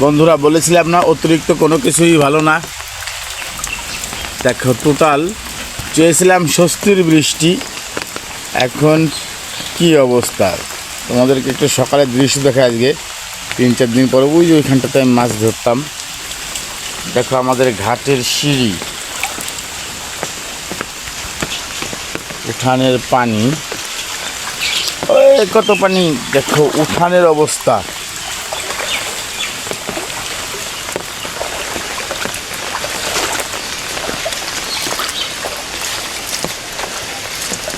বন্ধুরা বলেছিলাম না, অতিরিক্ত কোনো কিছুই ভালো না। দেখো টোটাল চেয়েছিলাম স্বস্তির বৃষ্টি। এখন কি অবস্থা? তোমাদেরকে একটু সকালে দৃশ্য দেখা আজকে। তিন চার দিন পরে ওই যে ওইখানটাতে আমি মাছ ধরতাম। দেখো, আমাদের ঘাটের সিঁড়ি। উঠানের পানি। কত পানি? দেখো, উঠানের অবস্থা।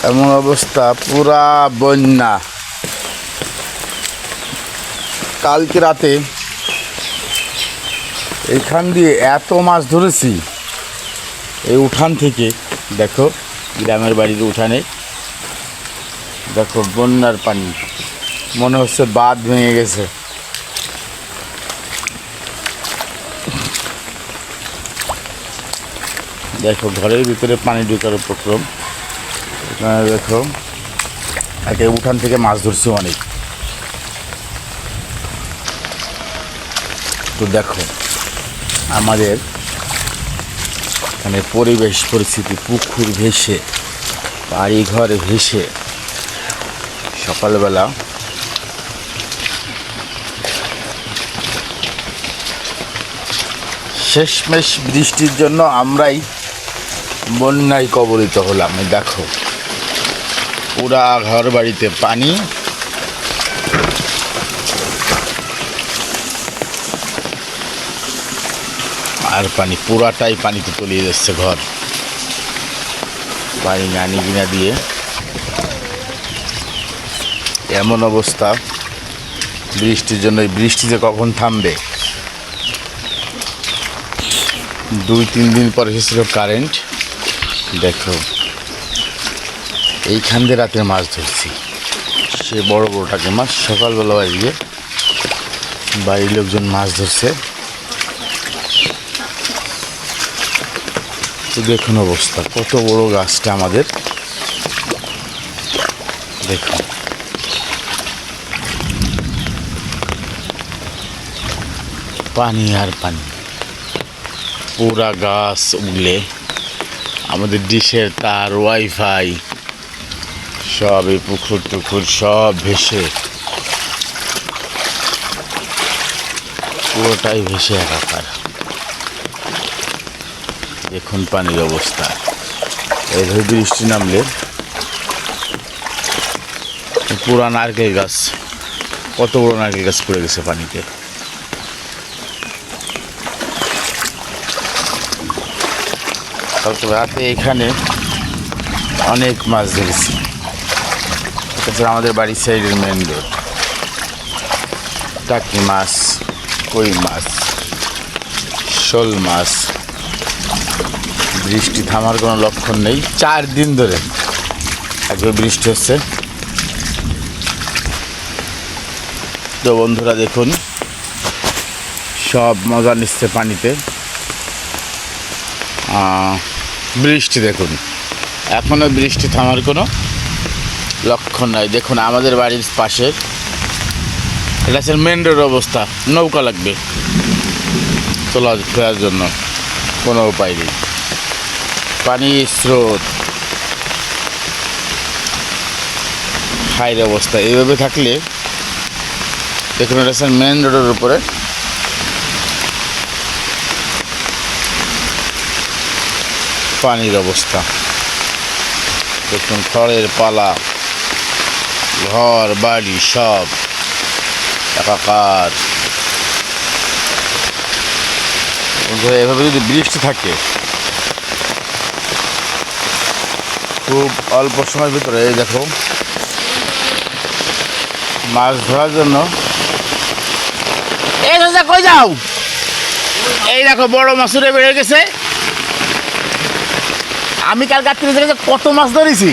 এমন অবস্থা, পুরা বন্যা। কালকে রাতে এখান দিয়ে এত মাছ ধরেছি, এই উঠান থেকে, দেখো, গ্রামের বাড়ির উঠানে, দেখো, বন্যার পানি, মনে হচ্ছে বাঁধ ভেঙে গেছে। দেখো, ঘরের ভিতরে পানি ঢোকার উপক্রম। দেখো, একে উঠান থেকে মাছ ধরছি অনেক। তো দেখো, আমাদের এখানে পরিবেশ পরিস্থিতি, পুকুর ভেসে বাড়ি ঘর ভেসে, সকালবেলা শেষমেশ বৃষ্টির জন্য আমরাই বন্যায় কবলিত হলাম। দেখো পুরা ঘর বাড়িতে পানি। আর পানি, পুরাটাই পানিতে তলিয়ে যাচ্ছে ঘর। পানি নানি কিনা দিয়ে। এমন অবস্থা। বৃষ্টির জন্য বৃষ্টিতে কখন থামবে? দুই, তিন দিন পর এসেছিল কারেন্ট। দেখো। এইখান দিয়ে রাতে মাছ ধরছি। সে বড় বড়টাকে মাছ সকালবেলা আজকে বাড়ির লোকজন মাছ ধরছে। দেখুন অবস্থা, কত বড় গাছটা আমাদের। দেখুন। পানি আর পানি। পুরা গাছ উগলে। আমাদের ডিশের তার, ওয়াইফাই সব এই পুকুর টুকুর সব ভেসে। পুরোটাই ভেসে একাকার। দেখুন পানির অবস্থা। এইভাবে বৃষ্টি নামলে পুরা নারকেল গাছ, কত বড় নারকেল গাছ পড়ে গেছে পানিতে। রাতে এখানে অনেক মাছ ধরেছি। এটা আমাদের বাড়ির সাইডের মেন রোড টাকি মাছ, কই মাছ, শোল মাছ। বৃষ্টি থামার কোনো লক্ষণ নেই। চার দিন ধরে একবার বৃষ্টি হচ্ছে। তো বন্ধুরা দেখুন, সব মজা নিচ্ছে পানিতে। বৃষ্টি দেখুন। এখনও বৃষ্টি থামার কোনো লক্ষণ নাই। দেখুন, আমাদের বাড়ির পাশে এটা হচ্ছে মেন রোড অবস্থা। নৌকা লাগবে চলা ফেরার জন্য। কোনো উপায় নেই। পানির স্রোত। হাইর অবস্থা। এইভাবে থাকলে দেখুন, এটা হচ্ছে মেন রোডের উপরে। পানির অবস্থা। দেখুন, খড়ের পালা। ঘর, বাড়ি, সব। একাকার। এভাবে যদি বৃষ্টি থাকে, খুব অল্প সময়ের ভিতরে দেখো, মাছ ধরার জন্য। এই কই যাও? এই দেখো, বড় মাছুরে বেড়ে গেছে। আমি কাল রাত্রে কত মাছ ধরেছি।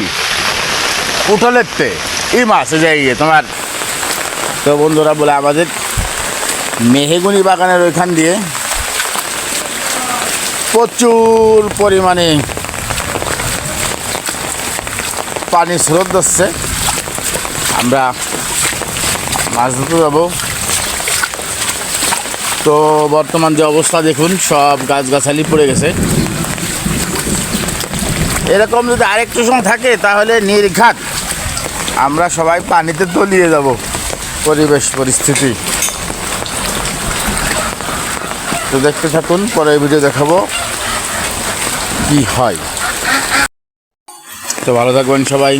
উঠলেতে এই মাছ এই যে এই তোমার, তো বন্ধুরা বলে আমাদের মেহেগুনি বাগানের ওইখান দিয়ে প্রচুর পরিমাণে পানি স্রোত যাচ্ছে আমরা মাছ ধরতে যাব। তো বর্তমান যে অবস্থা দেখুন, সব গাছগাছালি পড়ে গেছে। এরকম যদি আরেকটু সময় থাকে, তাহলে নির্ঘাত। আমরা সবাই পানিতে তলিয়ে যাব। পরিবেশ, পরিস্থিতি। তো দেখতে থাকুন পরে ভিডিও দেখাবো কি হয়। তো ভালো থাকবেন সবাই।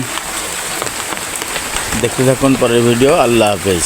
দেখতে থাকুন পরের ভিডিও আল্লাহ হাফেজ।